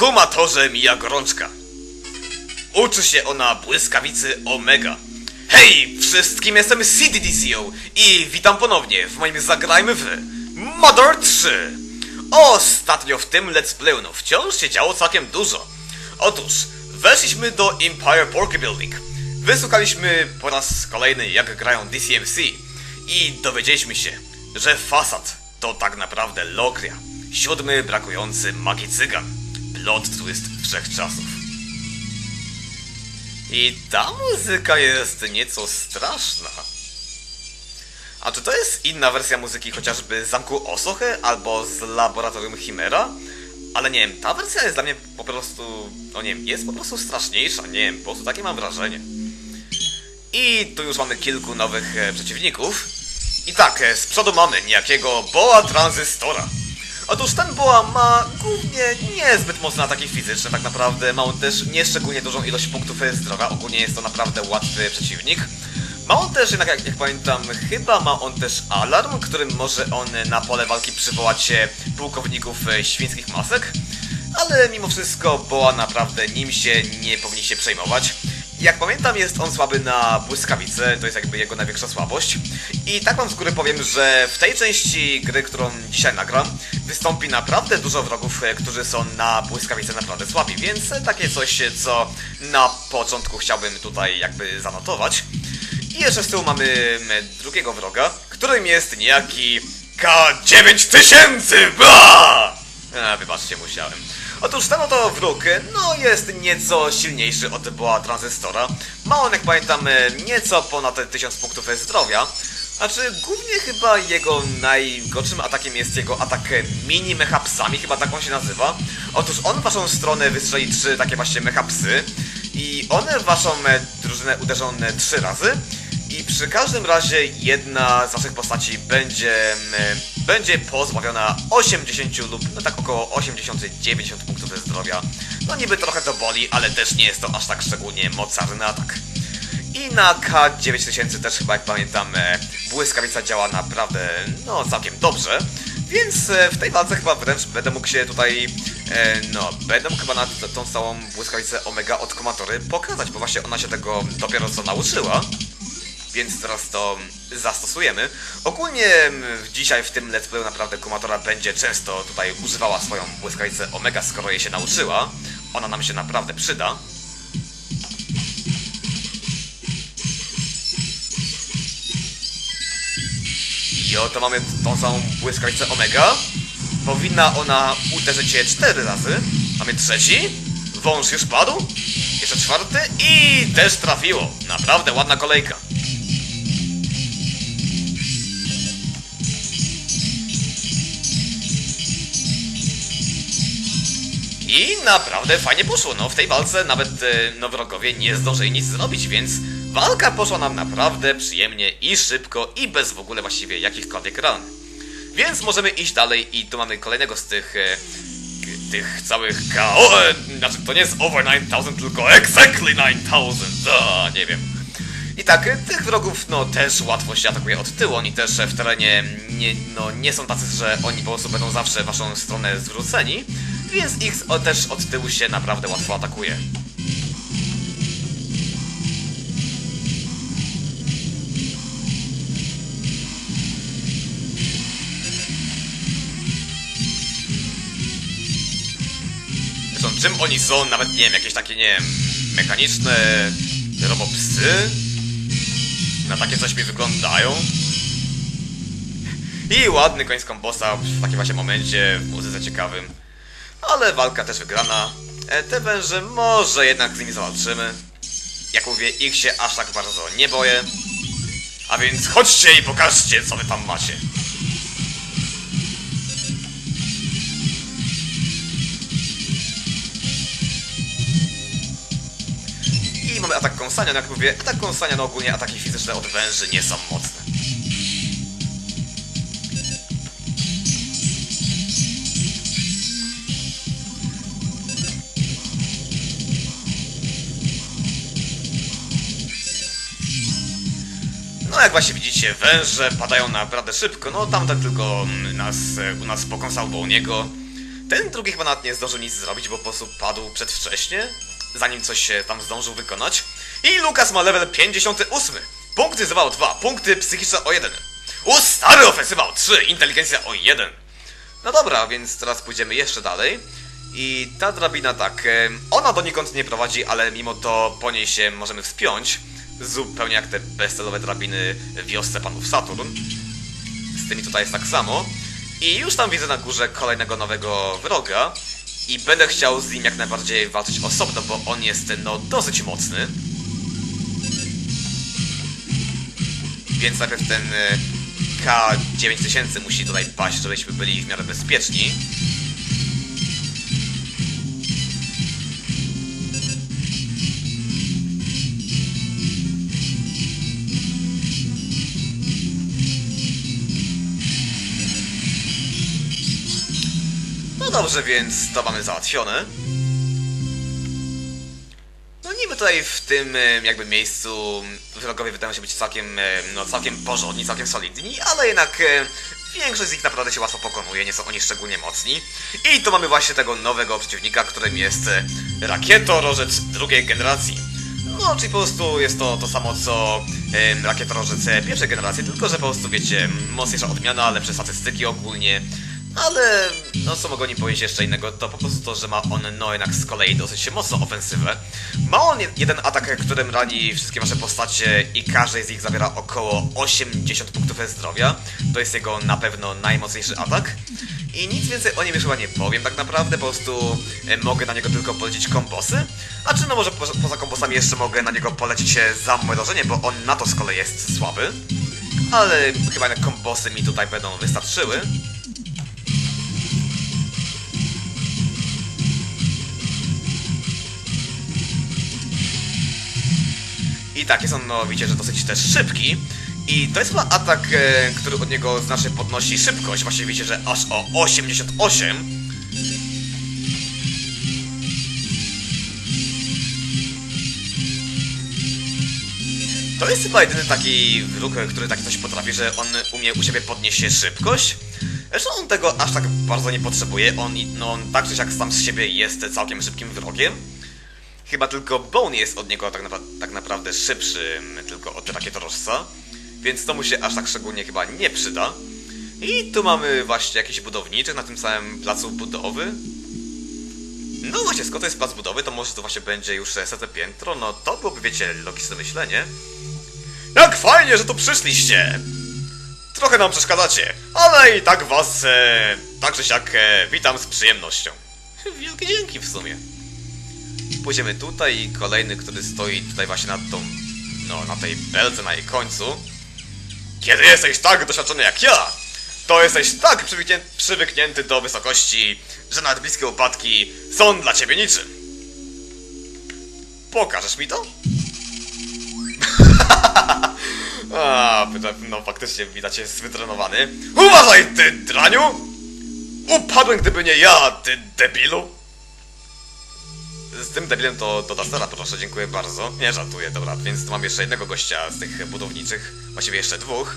kumatorze mija gorączka. Uczy się ona błyskawicy Omega. Hej, wszystkim jestem CDDCO i witam ponownie w moim Zagrajmy w Mother 3. Ostatnio w tym let's playu no wciąż się działo całkiem dużo. Otóż, weszliśmy do Empire Porky Building. Wysłuchaliśmy po raz kolejny jak grają DCMC i dowiedzieliśmy się, że Fasad to tak naprawdę Logria, siódmy brakujący magii cygan. Plot twist wszechczasów. I ta muzyka jest nieco straszna. A czy to jest inna wersja muzyki chociażby z Zamku Osoche albo z Laboratorium Chimera? Ale nie wiem, ta wersja jest dla mnie po prostu, no nie wiem, jest po prostu straszniejsza, nie wiem, po prostu takie mam wrażenie. I tu już mamy kilku nowych e, przeciwników. I tak, e, z przodu mamy niejakiego Boa Tranzystora. Otóż ten Boa ma głównie niezbyt mocne ataki fizyczne, tak naprawdę ma on też nieszczególnie dużą ilość punktów zdrowia, ogólnie jest to naprawdę łatwy przeciwnik. Ma on też, jednak jak, jak pamiętam, chyba ma on też alarm, którym może on na pole walki przywołać pułkowników e, świńskich masek. Ale mimo wszystko Boa naprawdę nim się nie powinni się przejmować. Jak pamiętam jest on słaby na błyskawice, to jest jakby jego największa słabość. I tak wam z góry powiem, że w tej części gry, którą dzisiaj nagram, wystąpi naprawdę dużo wrogów, e, którzy są na błyskawice naprawdę słabi, więc e, takie coś, e, co na początku chciałbym tutaj jakby zanotować. I jeszcze z tyłu mamy drugiego wroga, którym jest niejaki K9000! Bla! A, wybaczcie, musiałem. Otóż ten oto wróg, no jest nieco silniejszy od była tranzystora. Ma on, jak pamiętam, nieco ponad 1000 punktów zdrowia. Znaczy, głównie chyba jego najgorszym atakiem jest jego atak mini mechapsami, chyba tak on się nazywa. Otóż on w waszą stronę wystrzeli trzy takie właśnie mechapsy i one w waszą drużynę uderzą trzy razy. I przy każdym razie jedna z waszych postaci będzie, mm, będzie pozbawiona 80 lub no tak około 80-90 punktów zdrowia. No niby trochę to boli, ale też nie jest to aż tak szczególnie mocarny atak. I na K9000 też chyba jak pamiętam e, błyskawica działa naprawdę no całkiem dobrze. Więc e, w tej walce chyba wręcz będę mógł się tutaj, e, no, będę mógł chyba na tą całą błyskawicę Omega od Komatory pokazać, bo właśnie ona się tego dopiero co nauczyła więc teraz to zastosujemy. Ogólnie dzisiaj w tym let's playu naprawdę Kumatora będzie często tutaj używała swoją błyskawicę Omega, skoro jej się nauczyła. Ona nam się naprawdę przyda. Oto mamy tą samą błyskawicę Omega. Powinna ona uderzyć się cztery razy. Mamy trzeci. Wąż już padł. Jeszcze czwarty i też trafiło. Naprawdę ładna kolejka. I naprawdę fajnie poszło, no w tej walce nawet e, no, wrogowie nie zdążyli nic zrobić, więc walka poszła nam naprawdę przyjemnie i szybko i bez w ogóle właściwie jakichkolwiek ran. Więc możemy iść dalej i tu mamy kolejnego z tych, e, tych całych KO, e, znaczy to nie jest over 9000, tylko exactly 9000, a, nie wiem. I tak, e, tych wrogów no też łatwo się atakuje od tyłu, oni też e, w terenie nie, no, nie są tacy, że oni po prostu będą zawsze waszą stronę zwróceni, więc ich też od tyłu się naprawdę łatwo atakuje. Czym oni są, nawet nie wiem, jakieś takie, nie wiem, mechaniczne robopsy? Na takie coś mi wyglądają. I ładny koniec kombosa w takim właśnie momencie, w muzyce ciekawym. Ale walka też wygrana. E, Te węże może jednak z nimi zawalczymy. Jak mówię, ich się aż tak bardzo nie boję. A więc chodźcie i pokażcie, co wy tam macie. I mamy atak kąsania, no jak mówię, atak kąsania, no ogólnie ataki fizyczne od węży nie są mocne. No jak właśnie widzicie, węże padają naprawdę szybko, no tamten tylko mm, nas, e, u nas pokąsał, bo u niego. Ten drugi chyba nawet nie zdążył nic zrobić, bo po prostu padł przedwcześnie, zanim coś się tam zdążył wykonać. I Lukas ma level 58. Punkty zwał 2, punkty psychiczne o 1. U stary ofensywa o 3, inteligencja o 1. No dobra, więc teraz pójdziemy jeszcze dalej. I ta drabina tak, ona donikąd nie prowadzi, ale mimo to po niej się możemy wspiąć. Zupełnie jak te bezcelowe drabiny w wiosce panów Saturn. Z tymi tutaj jest tak samo. I już tam widzę na górze kolejnego nowego wroga. I będę chciał z nim jak najbardziej walczyć osobno, bo on jest no dosyć mocny. Więc najpierw ten e, K9000 musi tutaj paść, żebyśmy byli w miarę bezpieczni. Dobrze, więc to mamy załatwione. No niby tutaj w tym em, jakby miejscu wrogowie wydają się być całkiem, em, no całkiem porządni, całkiem solidni, ale jednak em, większość z nich naprawdę się łatwo pokonuje, nie są oni szczególnie mocni. I tu mamy właśnie tego nowego przeciwnika, którym jest e, rakietorożec drugiej generacji. No, czyli po prostu jest to to samo co em, rakietorożec e, pierwszej generacji, tylko że po prostu wiecie, mocniejsza odmiana, lepsze statystyki ogólnie. Ale, no co mogę o nim powiedzieć jeszcze innego, to po prostu to, że ma on no jednak z kolei dosyć mocną ofensywę. Ma on jed- jeden atak, którym rani wszystkie wasze postacie i każdy z nich zawiera około 80 punktów zdrowia. To jest jego na pewno najmocniejszy atak. I nic więcej o nim już chyba nie powiem tak naprawdę, po prostu e, mogę na niego tylko polecić kombosy. A czy no może po, poza kombosami jeszcze mogę na niego polecić e, zamrożenie, bo on na to z kolei jest słaby. Ale chyba jednak kombosy mi tutaj będą wystarczyły. I tak, jest on, no widzicie, że dosyć też szybki. I to jest chyba atak, e, który od niego znacznie podnosi szybkość. Właśnie widzicie, że aż o 88. To jest chyba jedyny taki wróg, który taki coś potrafi, że on umie u siebie podnieść szybkość. Zresztą on tego aż tak bardzo nie potrzebuje. On, no, on tak czy siak sam z siebie jest całkiem szybkim wrogiem. Chyba tylko Bone jest od niego tak, napra tak naprawdę szybszy, tylko od rakietorożca. Więc to mu się aż tak szczególnie chyba nie przyda. I tu mamy właśnie jakiś budowniczych na tym samym placu budowy. No właśnie, skoro to jest plac budowy, to może to właśnie będzie już sete piętro, no to byłoby, wiecie, logiczne myślenie. Jak fajnie, że tu przyszliście! Trochę nam przeszkadzacie, ale i tak was, e, tak czy siak, e, witam z przyjemnością. Wielkie dzięki w sumie. Pójdziemy tutaj i kolejny, który stoi tutaj właśnie nad tą, no, na tej belce na jej końcu. Kiedy jesteś tak doświadczony jak ja, to jesteś tak przywyknię- przywyknięty do wysokości, że nawet bliskie upadki są dla ciebie niczym. Pokażesz mi to? A, no faktycznie widać jest wytrenowany. Uważaj, ty draniu! Upadłem, gdyby nie ja, ty debilu! Z tym debilem to do Dastera proszę, dziękuję bardzo. Nie żartuję, dobra, więc mam jeszcze jednego gościa z tych budowniczych, właściwie jeszcze dwóch.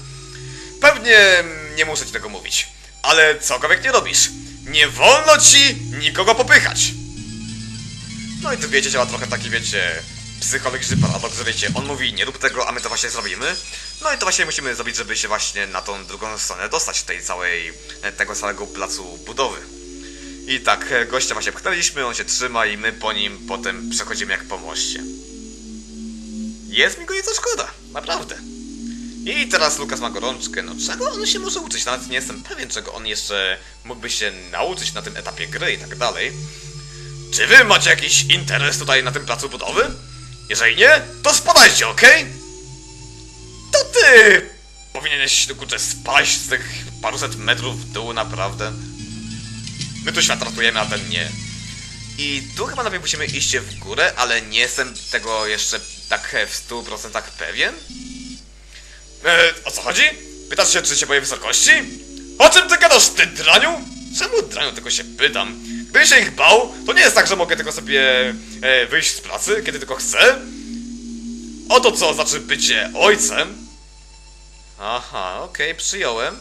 Pewnie nie muszę ci tego mówić, ale cokolwiek nie robisz, nie wolno ci nikogo popychać! No i tu wiecie, działa trochę taki, wiecie, psychologiczny paradoks, że wiecie, on mówi nie rób tego, a my to właśnie zrobimy. No i to właśnie musimy zrobić, żeby się właśnie na tą drugą stronę dostać tej całej, tego całego placu budowy. I tak, e, gościa właśnie pchnęliśmy, on się trzyma i my po nim potem przechodzimy jak po moście. Jest mi go nieco szkoda, naprawdę. I teraz Lukas ma gorączkę, no czego on się może uczyć? Nawet nie jestem pewien, czego on jeszcze mógłby się nauczyć na tym etapie gry i tak dalej. Czy wy macie jakiś interes tutaj na tym placu budowy? Jeżeli nie, to spadajcie, okej? To ty powinieneś, kurczę, spaść z tych paruset metrów w dół, naprawdę. My tu świat ratujemy, a ten nie. I tu chyba najpierw musimy iść w górę, ale nie jestem tego jeszcze tak w 100% pewien. E, o co chodzi? Pytasz się, czy się boję wysokości? O czym ty gadasz, ty draniu? Czemu draniu, tylko się pytam. Gdybym się ich bał, to nie jest tak, że mogę tylko sobie e, wyjść z pracy, kiedy tylko chcę. Oto co znaczy bycie ojcem. Aha, okej, przyjąłem.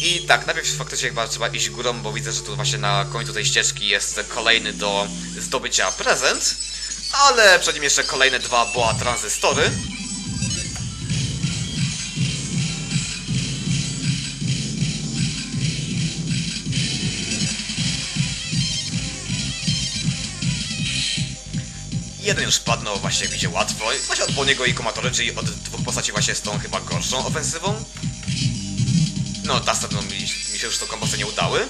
I tak, najpierw faktycznie chyba trzeba iść górą, bo widzę, że tu właśnie na końcu tej ścieżki jest kolejny do zdobycia prezent. Ale przed nim jeszcze kolejne dwa boa tranzystory. Jeden już padnął właśnie jak widzicie łatwo, właśnie od Boniego i Komatory, czyli od dwóch postaci właśnie z tą chyba gorszą ofensywą. No, Duster, no, mi, mi się już to kombosy nie udały.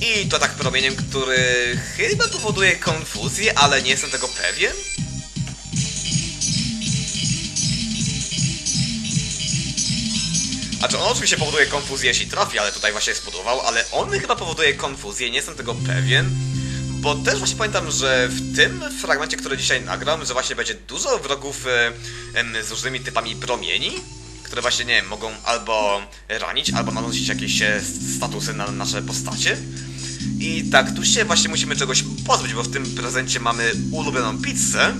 I to tak promieniem, który chyba powoduje konfuzję, ale nie jestem tego pewien. Znaczy on oczywiście powoduje konfuzję jeśli trafi, ale tutaj właśnie spodował, ale on chyba powoduje konfuzję, nie jestem tego pewien. Bo też właśnie pamiętam, że w tym fragmencie, który dzisiaj nagram, że właśnie będzie dużo wrogów e, z różnymi typami promieni, które właśnie, nie wiem, mogą albo ranić, albo nanosić jakieś e, statusy na nasze postacie. I tak, tu się właśnie musimy czegoś pozbyć, bo w tym prezencie mamy ulubioną pizzę.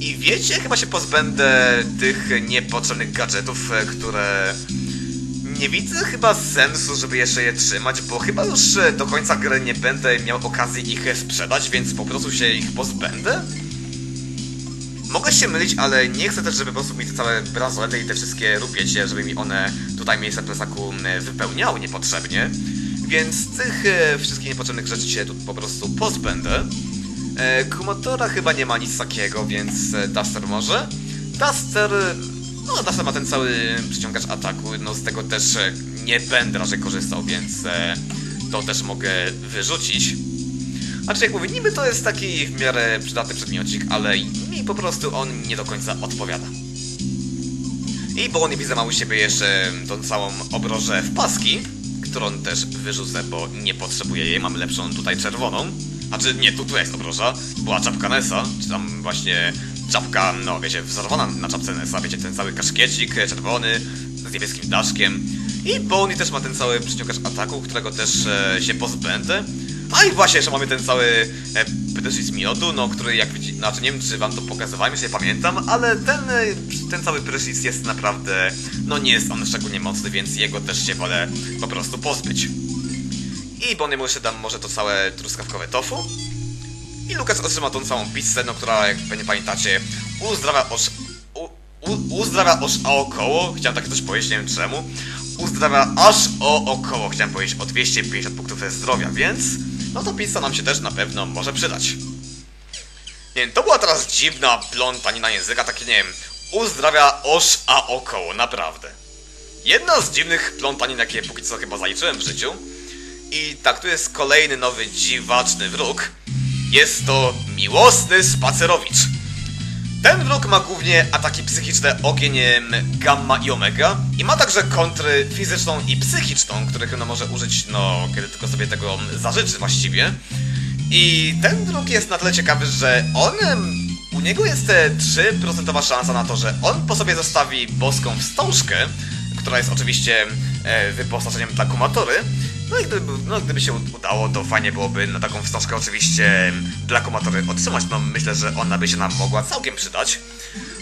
I wiecie, chyba się pozbędę tych niepotrzebnych gadżetów, e, które nie widzę chyba sensu, żeby jeszcze je trzymać, bo chyba już e, do końca gry nie będę miał okazji ich sprzedać, więc po prostu się ich pozbędę. Mogę się mylić, ale nie chcę też, żeby po prostu mi te całe bransolety i te wszystkie rupiecie, żeby mi one tutaj miejsce w plecaku m, wypełniały niepotrzebnie. Więc tych e, wszystkich niepotrzebnych rzeczy się tu po prostu pozbędę. E, Kumotora chyba nie ma nic takiego, więc e, Duster może. Duster... No, Duster ma ten cały przyciągacz ataku, no z tego też e, nie będę raczej korzystał, więc e, to też mogę wyrzucić. A czy jak mówię, niby to jest taki w miarę przydatny przedmiocik, ale mi po prostu on nie do końca odpowiada. I bo nie widzę ma u siebie jeszcze tą całą obrożę w paski, którą też wyrzucę, bo nie potrzebuję jej, mam lepszą tutaj czerwoną. Znaczy nie, tu, tu jest obroża, była czapka Nessa, czy tam właśnie czapka, no wiecie, wzorowana na czapce Nessa, wiecie, ten cały kaszkiecik czerwony z niebieskim daszkiem. I Bonnie też ma ten cały przyciągacz ataku, którego też e, się pozbędę. A i właśnie jeszcze mamy ten cały e, prysznic miodu, no który jak widzicie, znaczy nie wiem czy wam to pokazywałem, już nie pamiętam, ale ten, e, ten cały prysznic jest naprawdę, no nie jest on szczególnie mocny, więc jego też się wolę po prostu pozbyć. I Bonnie jeszcze dam może to całe truskawkowe tofu. I Lukas otrzyma tą całą pizzę, no która, jak pewnie pamiętacie, uzdrawia oż... U, u, uzdrawia aż o około, chciałem takie coś powiedzieć, nie wiem czemu. Uzdrawia aż o około, chciałem powiedzieć, o 250 punktów zdrowia, więc... No to pizza nam się też na pewno może przydać. Nie wiem, to była teraz dziwna plątanina języka, takie nie wiem, uzdrawia oż a około, naprawdę. Jedna z dziwnych plątanin, jakie póki co chyba zaliczyłem w życiu. I tak, tu jest kolejny nowy dziwaczny wróg. Jest to miłosny spacerowicz. Ten wróg ma głównie ataki psychiczne ogieniem gamma i omega i ma także kontry fizyczną i psychiczną, których no może użyć, no, kiedy tylko sobie tego zażyczy właściwie. I ten wróg jest na tyle ciekawy, że on, u niego jest e, 3% szansa na to, że on po sobie zostawi boską wstążkę, która jest oczywiście e, wyposażeniem dla kumatory. No i gdyby, no, gdyby się udało, to fajnie byłoby na taką wstążkę oczywiście dla kumatory otrzymać. No myślę, że ona by się nam mogła całkiem przydać.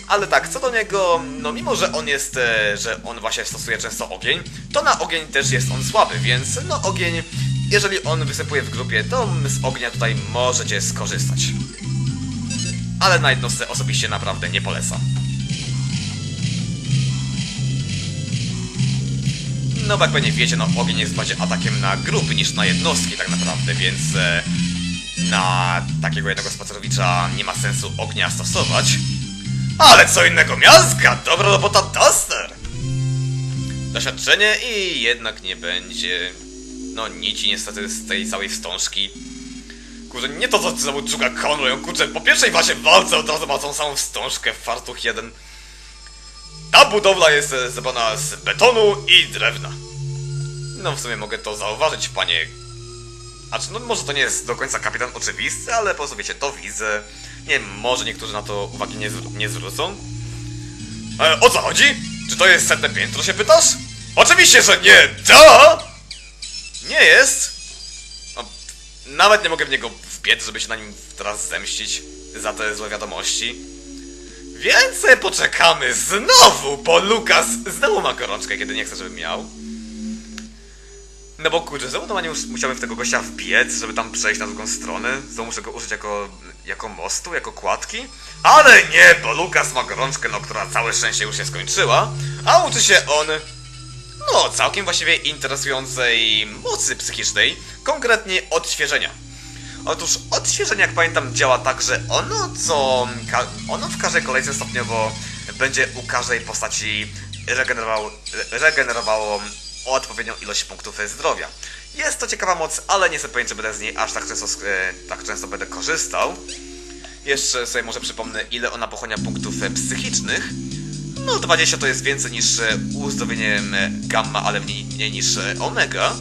Ale tak, co do niego, no mimo, że on jest, e, że on właśnie stosuje często ogień, to na ogień też jest on słaby, więc no ogień, jeżeli on występuje w grupie, to z ognia tutaj możecie skorzystać. Ale na jednostce osobiście naprawdę nie polecam. No bo jak pewnie wiecie, no ogień jest bardziej atakiem na grupy niż na jednostki tak naprawdę, więc e, na takiego jednego spacerowicza nie ma sensu ognia stosować. Ale co innego miazga! Dobra robota Duster! Doświadczenie i jednak nie będzie. No nic niestety z tej całej wstążki. Kurczę, nie to co znowu czuga Conroy, kurczę, po pierwszej właśnie walce od razu ma tą samą wstążkę fartuch jeden. Ta budowla jest e, zrobiona z betonu i drewna. No w sumie mogę to zauważyć, panie... Znaczy, no może to nie jest do końca kapitan oczywisty, ale po prostu wiecie, to widzę. Nie wiem, może niektórzy na to uwagi nie, nie zwrócą. E, o co chodzi? Czy to jest setne piętro, się pytasz? Oczywiście, że nie! Da! Nie jest! No, nawet nie mogę w niego wbiec, żeby się na nim teraz zemścić za te złe wiadomości. Więc sobie poczekamy znowu, bo Lukas znowu ma gorączkę, kiedy nie chce, żeby miał. No bo kurczę, znowu normalnie mus- musiałem w tego gościa wbiec, żeby tam przejść na drugą stronę. Znowu muszę go użyć jako, jako mostu, jako kładki. Ale nie, bo Lukas ma gorączkę, no która całe szczęście już się skończyła. A uczy się on, no całkiem właściwie interesującej mocy psychicznej, konkretnie odświeżenia. Otóż odświeżenie, jak pamiętam, działa tak, że ono co. Ono w każdej kolejce stopniowo będzie u każdej postaci regenerowało, re- regenerowało odpowiednią ilość punktów zdrowia. Jest to ciekawa moc, ale nie jestem pewien, czy będę z niej aż tak często, e, tak często będę korzystał. Jeszcze sobie może przypomnę, ile ona pochłania punktów e, psychicznych. No, 20 to jest więcej niż e, uzdrowienie e, gamma, ale mniej, mniej niż omega.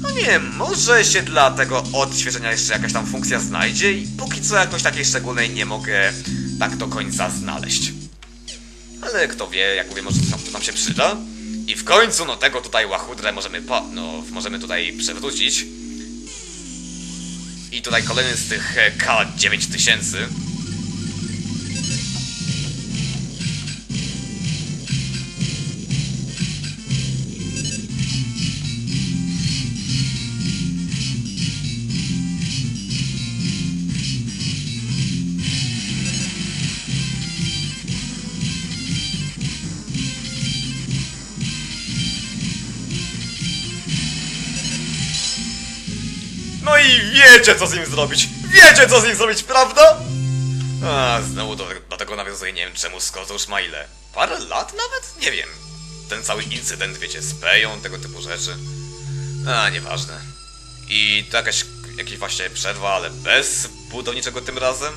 No nie wiem, może się dla tego odświeżenia jeszcze jakaś tam funkcja znajdzie i póki co jakoś takiej szczególnej nie mogę tak do końca znaleźć. Ale kto wie, jak mówię, może to nam się przyda. I w końcu, no tego tutaj łachudrę możemy, po, no, możemy tutaj przewrócić. I tutaj kolejny z tych e, K9000. I wiecie co z nim zrobić! Wiecie co z nim zrobić, prawda? A, znowu do, do tego nawiązuję, nie wiem czemu, to już ma ile? Parę lat nawet? Nie wiem. Ten cały incydent, wiecie, z Peją, tego typu rzeczy. A, nieważne. I to jakaś, jakaś właśnie przerwa, ale bez budowniczego tym razem.